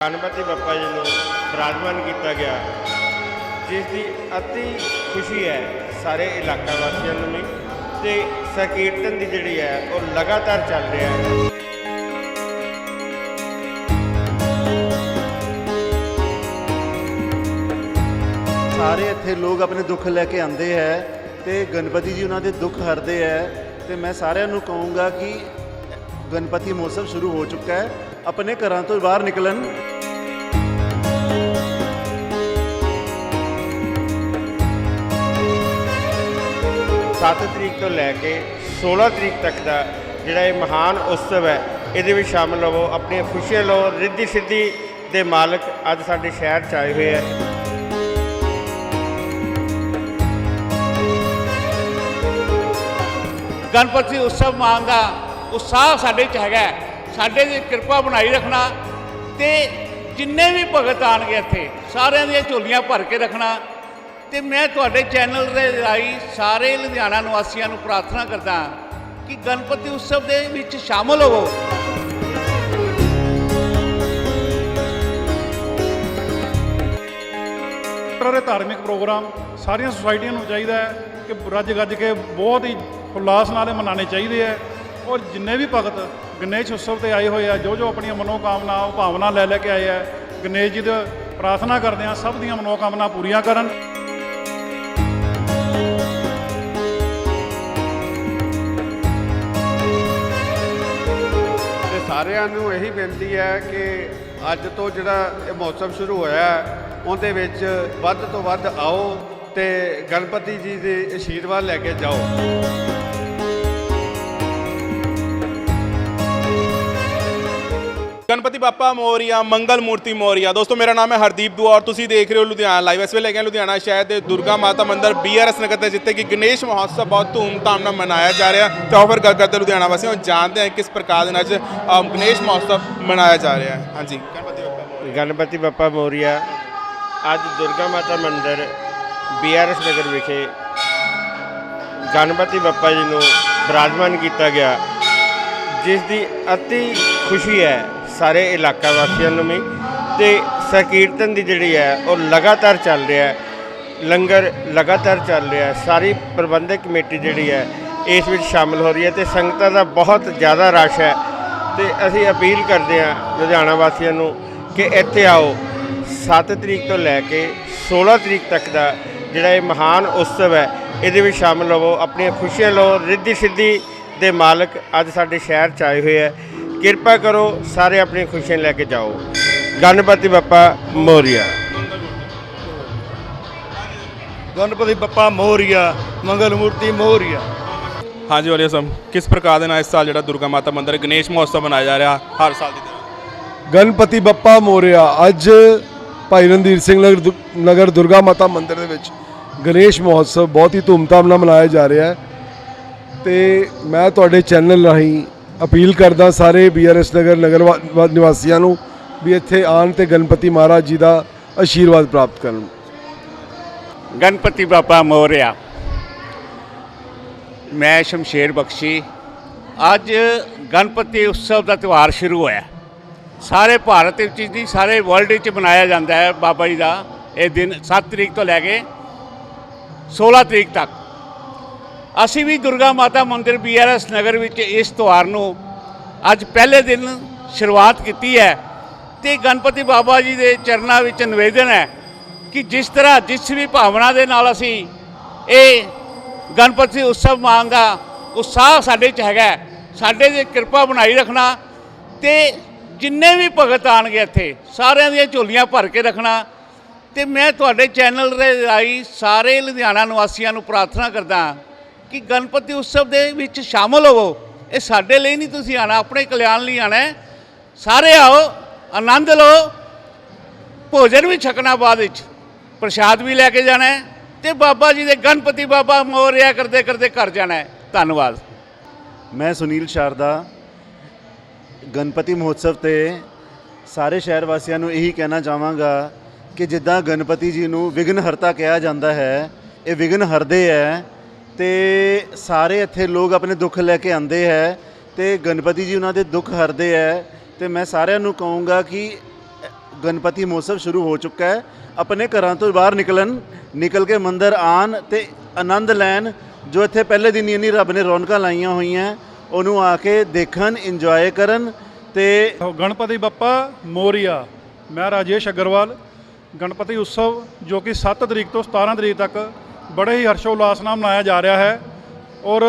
ਗਣਪਤੀ ਬੱਪਾ ਜੀ ਨੂੰ ਬਿਰਾਜਮਾਨ ਕੀਤਾ ਗਿਆ। ਜਿਸ ਦੀ ਅਤੀ ਖੁਸ਼ੀ ਹੈ ਸਾਰੇ ਇਲਾਕਾ ਵਾਸੀਆਂ ਨੂੰ ਵੀ ਤੇ ਸੰਕੀਰਤਨ ਦੀ ਜਿਹੜੀ ਹੈ ਉਹ ਲਗਾਤਾਰ ਚੱਲ ਰਿਹਾ ਹੈ। ਸਾਰੇ ਇੱਥੇ ਲੋਕ ਆਪਣੇ ਦੁੱਖ ਲੈ ਕੇ ਆਉਂਦੇ ਹੈ ਤੇ ਗਣਪਤੀ ਜੀ ਉਹਨਾਂ ਦੇ ਦੁੱਖ ਹਰਦੇ ਹੈ ਤੇ ਮੈਂ ਸਾਰਿਆਂ ਨੂੰ ਕਹੂੰਗਾ ਕਿ ਗਣਪਤੀ ਮਹੋਤਸਵ ਸ਼ੁਰੂ ਹੋ ਚੁੱਕਾ ਹੈ। ਆਪਣੇ ਘਰਾਂ ਤੋਂ ਬਾਹਰ ਨਿਕਲਣ। ਸੱਤ ਤਰੀਕ ਤੋਂ ਲੈ ਕੇ 16 ਤਰੀਕ ਤੱਕ ਦਾ ਜਿਹੜਾ ਇਹ ਮਹਾਨ ਉਤਸਵ ਹੈ, ਇਹਦੇ ਵਿੱਚ ਸ਼ਾਮਲ ਹੋਵੋ। ਆਪਣੀਆਂ ਖੁਸ਼ੀਆਂ ਲਓ ਰਿੱਧੀ ਸਿੱਧੀ ਦੇ ਮਾਲਕ ਅੱਜ ਸਾਡੇ ਸ਼ਹਿਰ 'ਚ ਆਏ ਹੋਏ ਹੈ ਗਣਪਤੀ ਉਤਸਵ ਮਾਨ ਦਾ ਉਤਸ਼ਾਹ ਸਾਡੇ ਚ ਹੈਗਾ ਸਾਡੇ ਦੀ ਕਿਰਪਾ ਬਣਾਈ ਰੱਖਣਾ ਤੇ ਜਿੰਨੇ ਵੀ ਭਗਤ ਆਣਗੇ ਇੱਥੇ, ਸਾਰਿਆਂ ਦੀਆਂ ਝੋਲੀਆਂ ਭਰ ਕੇ ਰੱਖਣਾ। ਤੇ ਮੈਂ ਤੁਹਾਡੇ ਚੈਨਲ ਦੇ ਰਾਹੀਂ ਸਾਰੇ ਲੁਧਿਆਣਾ ਨਿਵਾਸੀਆਂ ਨੂੰ ਪ੍ਰਾਰਥਨਾ ਕਰਦਾ ਕਿ ਗਣਪਤੀ ਉਤਸਵ ਦੇ ਵਿੱਚ ਸ਼ਾਮਲ ਹੋਵੋ। ਸਾਰੇ ਧਾਰਮਿਕ ਪ੍ਰੋਗਰਾਮ ਸਾਰੀਆਂ ਸੁਸਾਇਟੀਆਂ ਨੂੰ ਚਾਹੀਦਾ ਹੈ ਕਿ ਰੱਜ ਗੱਜ ਕੇ ਬਹੁਤ ਹੀ ਹੁਲਾਸ ਨਾਲ ਮਨਾਣੇ ਚਾਹੀਦੇ ਹੈ। ਔਰ ਜਿੰਨੇ ਵੀ ਭਗਤ ਗਣੇਸ਼ ਉਤਸਵ ਤੇ ਆਏ ਹੋਏ ਆ, ਜੋ ਜੋ ਆਪਣੀਆਂ ਮਨੋਕਾਮਨਾ, ਭਾਵਨਾ ਲੈ ਲੈ ਕੇ ਆਏ ਆ, ਗਣੇਸ਼ ਜੀ ਦੇ ਪ੍ਰਾਰਥਨਾ ਕਰਦੇ ਆ ਸਭ ਦੀਆਂ ਮਨੋਕਾਮਨਾ ਪੂਰੀਆਂ ਕਰਨ। ਸਾਰਿਆਂ ਨੂੰ ਇਹੀ ਬੇਨਤੀ ਹੈ ਕਿ ਅੱਜ ਤੋਂ ਜਿਹੜਾ ਇਹ ਮੌਸਮ ਸ਼ੁਰੂ ਹੋਇਆ ਉਹਦੇ ਵਿੱਚ ਵੱਧ ਤੋਂ ਵੱਧ ਆਓ ਤੇ ਗਣਪਤੀ ਜੀ ਦੇ ਆਸ਼ੀਰਵਾਦ ਲੈ ਕੇ ਜਾਓ। ਗਣਪਤੀ ਬਾਪਾ ਮੋਰੀਆ, ਮੰਗਲ ਮੂਰਤੀ ਮੋਰੀਆ। ਦੋਸਤੋ, ਮੇਰਾ ਨਾਮ ਹੈ ਹਰਦੀਪ ਦੁਆ ਔਰ ਤੁਸੀਂ ਦੇਖ ਰਹੇ ਹੋ ਲੁਧਿਆਣਾ ਲਾਈਵ ਇਸ ਵੇਲੇ ਲੈ ਲੁਧਿਆਣਾ ਸ਼ਹਿਰ ਦੇ ਦੁਰਗਾ ਮਾਤਾ ਮੰਦਿਰ ਬੀਆਰਐਸ ਨਗਰ ਤੇ ਜਿੱਥੇ ਕਿ ਗਣੇਸ਼ ਮਹੋਤਸਵ ਬਹੁਤ ਧੂਮਧਾਮ ਨਾਲ ਮਨਾਇਆ ਜਾ ਰਿਹਾ। ਤੇ ਆਓ ਫਿਰ ਗੱਲ ਕਰਦੇ ਲੁਧਿਆਣਾ ਵਾਸੀਆਂ ਜਾਣਦੇ ਹਾਂ ਕਿਸ ਪ੍ਰਕਾਰ ਦੇ ਨਾਲ ਅੱਜ ਗਣੇਸ਼ ਮਹੋਤਸਵ ਮਨਾਇਆ ਜਾ ਰਿਹਾ ਹੈ। ਹਾਂਜੀ। ਗਣਪਤੀ ਬਾਪਾ ਗਣਪਤੀ ਬੱਪਾ ਮੋਰੀਆ, ਅੱਜ ਦੁਰਗਾ ਮਾਤਾ ਮੰਦਿਰ ਬੀਆਰਐਸ ਨਗਰ ਵਿਖੇ ਗਣਪਤੀ ਬਾਪਾ ਜੀ ਨੂੰ ਬਰਾਜਮਾਨ ਕੀਤਾ ਗਿਆ, ਜਿਸ ਦੀ ਅਤੀ ਖੁਸ਼ੀ ਹੈ ਸਾਰੇ ਇਲਾਕਾ ਵਾਸੀਆਂ ਨੂੰ ਵੀ। ਤੇ ਸੰਕੀਰਤਨ ਦੀ ਜਿਹੜੀ ਹੈ, ਉਹ ਲਗਾਤਾਰ ਚੱਲ ਰਿਹਾ ਹੈ। ਲੰਗਰ ਲਗਾਤਾਰ ਚੱਲ ਰਿਹਾ ਹੈ। ਸਾਰੀ ਪ੍ਰਬੰਧਕ ਕਮੇਟੀ ਜਿਹੜੀ ਹੈ, ਇਸ ਵਿੱਚ ਸ਼ਾਮਲ ਹੋ ਰਹੀ ਹੈ ਤੇ ਸੰਗਤਾਂ ਦਾ ਬਹੁਤ ਜ਼ਿਆਦਾ ਰਸ਼ ਹੈ। ਤੇ ਅਸੀਂ ਅਪੀਲ ਕਰਦੇ ਹਾਂ ਲੁਧਿਆਣਾ ਵਾਸੀਆਂ ਨੂੰ ਕਿ ਇੱਥੇ ਆਓ। 7 ਤਰੀਕ ਤੋਂ ਲੈ ਕੇ 16 ਤਰੀਕ ਤੱਕ ਦਾ ਜਿਹੜਾ ਇਹ ਮਹਾਨ ਉਤਸਵ ਹੈ, ਇਹਦੇ ਵਿੱਚ ਸ਼ਾਮਲ ਹੋਵੋ। ਆਪਣੀਆਂ ਖੁਸ਼ੀਆਂ ਲਓ ਰਿੱਧੀ ਸਿੱਧੀ ਦੇ ਮਾਲਕ ਅੱਜ ਸਾਡੇ ਸ਼ਹਿਰ 'ਚ ਆਏ ਹੋਏ ਹੈ। ਕਿਰਪਾ ਕਰੋ ਸਾਰੇ ਆਪਣੀਆਂ ਖੁਸ਼ੀਆਂ ਲੈ ਕੇ ਜਾਓ। ਗਣਪਤੀ ਬੱਪਾ ਮੋਰੀਆ। ਗਣਪਤੀ ਬੱਪਾ ਮੋਰੀਆ ਮੰਗਲ ਮੂਰਤੀ ਮੋਰੀਆ। ਹਾਂਜੀ ਵਾਲੇ ਸਮ ਕਿਸ ਪ੍ਰਕਾਰ ਦੇ ਨਾਲ ਇਸ ਸਾਲ ਜਿਹੜਾ ਦੁਰਗਾ ਮਾਤਾ ਮੰਦਿਰ ਗਣੇਸ਼ ਮਹੋਤਸਵ ਮਨਾਇਆ ਜਾ ਰਿਹਾ ਹਰ ਸਾਲ ਦੀ ਤਰ੍ਹਾਂ? ਗਣਪਤੀ ਬੱਪਾ ਮੋਰਿਆ ਅੱਜ ਭਾਈ ਰਣਧੀਰ ਸਿੰਘ ਨਗਰ ਦੁ- ਨਗਰ ਦੁਰਗਾ ਮਾਤਾ ਮੰਦਿਰ ਦੇ ਵਿੱਚ ਗਣੇਸ਼ ਮਹੋਤਸਵ ਬਹੁਤ ਹੀ ਧੂਮਧਾਮ ਨਾਲ ਮਨਾਇਆ ਜਾ ਰਿਹਾ ਹੈ। ਤੇ ਮੈਂ ਤੁਹਾਡੇ ਚੈਨਲ ਰਾਹੀਂ ਅਪੀਲ ਕਰਦਾ ਸਾਰੇ ਬੀਆਰਐਸ ਨਗਰ ਨਗਰ ਵਾ- ਨਿਵਾਸੀਆਂ ਨੂੰ ਵੀ ਇੱਥੇ ਆਣ ਤੇ ਗਣਪਤੀ ਮਹਾਰਾਜ ਜੀ ਦਾ ਆਸ਼ੀਰਵਾਦ ਪ੍ਰਾਪਤ ਕਰਨ। ਗਣਪਤੀ ਬਾਪਾ ਮੋਰਿਆ, ਮੈਂ ਸ਼ਮਸ਼ੇਰ ਬਖਸ਼ੀ। ਅੱਜ ਗਣਪਤੀ ਉਤਸਵ ਦਾ ਤਿਉਹਾਰ ਸ਼ੁਰੂ ਹੋਇਆ। ਸਾਰੇ ਭਾਰਤ ਵਿੱਚ ਨਹੀਂ, ਸਾਰੇ ਵਰਲਡ ਵਿੱਚ ਮਨਾਇਆ ਜਾਂਦਾ ਹੈ ਬਾਬਾ ਜੀ ਦਾ ਇਹ ਦਿਨ 7 ਤਰੀਕ ਤੋਂ ਲੈ ਕੇ 16 ਤਰੀਕ ਤੱਕ। ਅਸੀਂ ਵੀ ਦੁਰਗਾ ਮਾਤਾ ਮੰਦਿਰ ਬੀਆਰਐਸ ਨਗਰ ਵਿੱਚ ਇਸ ਤਿਉਹਾਰ ਨੂੰ ਅੱਜ ਪਹਿਲੇ ਦਿਨ ਸ਼ੁਰੂਆਤ ਕੀਤੀ ਹੈ ਤੇ ਗਣਪਤੀ ਬਾਬਾ ਜੀ ਦੇ ਚਰਨਾਂ ਵਿੱਚ ਨਿਵੇਦਨ ਹੈ ਕਿ ਜਿਸ ਤਰ੍ਹਾਂ ਜਿਸ ਵੀ ਭਾਵਨਾ ਦੇ ਨਾਲ ਅਸੀਂ ਇਹ ਗਣਪਤੀ ਉਤਸਵ ਮਾਨ ਦਾ ਉਤਸ਼ਾਹ ਸਾਡੇ ਚ ਹੈਗਾ ਸਾਡੇ ਦੀ ਕਿਰਪਾ ਬਣਾਈ ਰੱਖਣਾ ਤੇ ਜਿੰਨੇ ਵੀ ਭਗਤ ਆਣਗੇ ਇੱਥੇ, ਸਾਰਿਆਂ ਦੀਆਂ ਝੋਲੀਆਂ ਭਰ ਕੇ ਰੱਖਣਾ ਤੇ ਮੈਂ ਤੁਹਾਡੇ ਚੈਨਲ ਦੇ ਰਾਹੀਂ ਸਾਰੇ ਲੁਧਿਆਣਾ ਨਿਵਾਸੀਆਂ ਨੂੰ ਪ੍ਰਾਰਥਨਾ ਕਰਦਾ ਕਿ ਗਣਪਤੀ ਉਤਸਵ ਦੇ ਵਿੱਚ ਸ਼ਾਮਲ ਹੋਵੋ। ਇਹ ਸਾਡੇ ਲਈ ਨਹੀਂ, ਤੁਸੀਂ ਆਣਾ, ਆਪਣੇ ਕਲਿਆਣ ਲਈ ਆਣਾ ਸਾਰੇ ਆਓ, ਆਨੰਦ ਲਓ। ਭੋਜਨ ਵੀ ਛਕਣਾ ਬਾਅਦ ਵਿੱਚ। ਪ੍ਰਸ਼ਾਦ ਵੀ ਲੈ ਕੇ ਜਾਣਾ ਹੈ ਤੇ ਬਾਬਾ ਜੀ ਦੇ ਗਣਪਤੀ ਬਾਬਾ ਮੋਰਿਆ ਕਰਦੇ ਕਰਦੇ ਘਰ ਜਾਣਾ ਧੰਨਵਾਦ। ਮੈਂ ਸੁਨੀਲ ਸ਼ਾਰਦਾ, ਗਣਪਤੀ ਮਹੋਤਸਵ ਤੇ ਸਾਰੇ ਸ਼ਹਿਰ ਵਾਸੀਆਂ ਨੂੰ ਇਹੀ ਕਹਿਣਾ ਚਾਹਾਂਗਾ ਕਿ ਜਿੱਦਾਂ ਗਣਪਤੀ ਜੀ ਨੂੰ ਵਿਘਨਹਰਤਾ ਕਿਹਾ ਜਾਂਦਾ ਹੈ, ਇਹ ਵਿਘਨ ਹਰਦੇ ਹੈ। ਤੇ ਸਾਰੇ ਇੱਥੇ ਲੋਕ ਆਪਣੇ ਦੁੱਖ ਲੈ ਕੇ ਆਉਂਦੇ ਹੈ ਤੇ ਗਣਪਤੀ ਜੀ ਉਹਨਾਂ ਦੇ ਦੁੱਖ ਹਰਦੇ ਹੈ ਤੇ ਮੈਂ ਸਾਰਿਆਂ ਨੂੰ ਕਹੂੰਗਾ ਕਿ ਗਣਪਤੀ ਮਹੋਤਸਵ ਸ਼ੁਰੂ ਹੋ ਚੁੱਕਾ ਹੈ। ਆਪਣੇ ਘਰਾਂ ਤੋਂ ਬਾਹਰ ਨਿਕਲਣ, ਨਿਕਲ ਕੇ ਮੰਦਰ ਆਣ ਤੇ ਆਨੰਦ ਲੈਣ, ਜੋ ਇੱਥੇ ਪਹਿਲੇ ਦਿਨ ਹੀ ਇੰਨੀ ਰੱਬ ਨੇ ਰੌਣਕਾਂ ਲਾਈਆਂ ਹੋਈਆਂ, ਉਹਨੂੰ ਆ ਕੇ ਦੇਖਣ ਇੰਜੋਏ ਕਰਨ ਤੇ ਗਣਪਤੀ ਬੱਪਾ ਮੋਰੀਆ, ਮੈਂ ਰਾਜੇਸ਼ ਅਗਰਵਾਲ। ਗਣਪਤੀ ਉਤਸਵ ਜੋ ਕਿ 7 ਤਰੀਕ ਤੋਂ 17 ਤਰੀਕ ਤੱਕ ਬੜੇ ਹੀ ਹਰਸ਼ੋ ਉਲਾਸ ਨਾਲ ਮਨਾਇਆ ਜਾ ਰਿਹਾ ਹੈ ਔਰ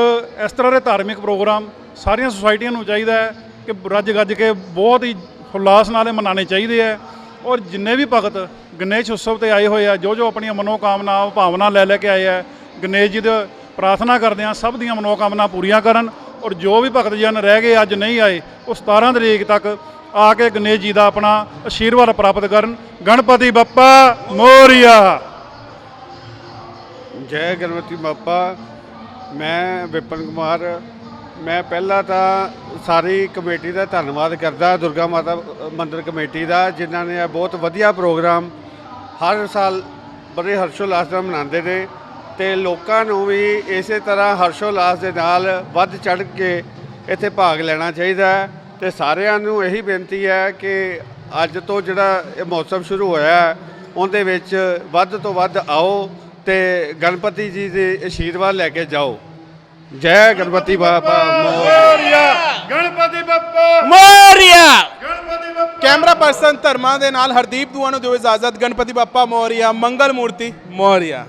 ਇਸ ਤਰ੍ਹਾਂ ਦੇ ਧਾਰਮਿਕ ਪ੍ਰੋਗਰਾਮ ਸਾਰੀਆਂ ਸੁਸਾਇਟੀਆਂ ਨੂੰ ਚਾਹੀਦਾ ਹੈ ਕਿ ਰੱਜ ਗੱਜ ਕੇ ਬਹੁਤ ਹੀ ਉਲਾਸ ਨਾਲ ਇਹ ਮਨਾਉਣੇ ਚਾਹੀਦੇ ਹੈ ਔਰ ਜਿੰਨੇ ਵੀ ਭਗਤ ਗਣੇਸ਼ ਉਤਸਵ ਤੇ ਆਏ ਹੋਏ ਆ, ਜੋ ਜੋ ਆਪਣੀਆਂ ਮਨੋਕਾਮਨਾ, ਭਾਵਨਾ ਲੈ ਲੈ ਕੇ ਆਏ ਆ, ਗਣੇਸ਼ ਜੀ ਦੇ ਪ੍ਰਾਰਥਨਾ ਕਰਦੇ ਆ, ਸਭ ਦੀਆਂ ਮਨੋਕਾਮਨਾ ਪੂਰੀਆਂ ਕਰਨ ਔਰ ਜੋ ਵੀ ਭਗਤ ਜਨ ਰਹਿ ਗਏ, ਅੱਜ ਨਹੀਂ ਆਏ, ਉਹ 17 ਤਰੀਕ ਤੱਕ ਆ ਕੇ ਗਣੇਸ਼ ਜੀ ਦਾ ਆਪਣਾ ਆਸ਼ੀਰਵਾਦ ਪ੍ਰਾਪਤ ਕਰਨ। ਗਣਪਤੀ ਬੱਪਾ ਮੋਰੀਆ! ਜੈ ਗਣਪਤੀ ਬਾਪਾ ਮੈਂ ਵਿਪਨ ਕੁਮਾਰ। ਮੈਂ ਪਹਿਲਾਂ ਤਾਂ ਸਾਰੀ ਕਮੇਟੀ ਦਾ ਧੰਨਵਾਦ ਕਰਦਾ, ਦੁਰਗਾ ਮਾਤਾ ਮੰਦਿਰ ਕਮੇਟੀ ਦਾ, ਜਿਨ੍ਹਾਂ ਨੇ ਇਹ ਬਹੁਤ ਵਧੀਆ ਪ੍ਰੋਗਰਾਮ ਹਰ ਸਾਲ ਬੜੇ ਹਰਸ਼ੋਲਾਸ ਨਾਲ ਮਨਾਉਂਦੇ ਨੇ ਤੇ ਲੋਕਾਂ ਨੂੰ ਵੀ ਇਸੇ ਤਰ੍ਹਾਂ ਹਰਸ਼ੋਲਾਸ ਦੇ ਨਾਲ ਵੱਧ ਚੜ੍ਹ ਕੇ ਇੱਥੇ ਭਾਗ ਲੈਣਾ ਚਾਹੀਦਾ ਹੈ। ਤੇ ਸਾਰਿਆਂ ਨੂੰ ਇਹੀ ਬੇਨਤੀ ਹੈ ਕਿ ਅੱਜ ਤੋਂ ਜਿਹੜਾ ਇਹ ਮੌਸਮ ਸ਼ੁਰੂ ਹੋਇਆ ਉਹਦੇ ਵਿੱਚ ਵੱਧ ਤੋਂ ਵੱਧ ਆਓ ਤੇ ਗਣਪਤੀ ਜੀ ਦੇ ਆਸ਼ੀਰਵਾਦ ਲੈ ਕੇ ਜਾਓ। ਜੈ ਗਣਪਤੀ ਬਾਬਾ ਮੋਰ ਗਣਪਤੀ ਬੱਪਾ ਮੋਰੀਆ। ਗਣਪਤੀ ਬੱਪਾ ਕੈਮਰਾ ਪਰਸਨ ਧਰਮਾ ਦੇ ਨਾਲ ਹਰਦੀਪ ਦੁਆ ਨੂੰ ਦਿਓ ਇਜਾਜ਼ਤ। ਗਣਪਤੀ ਬਾਪਾ ਮੋਰੀਆ ਮੰਗਲ ਮੂਰਤੀ ਮੋਰੀਆ।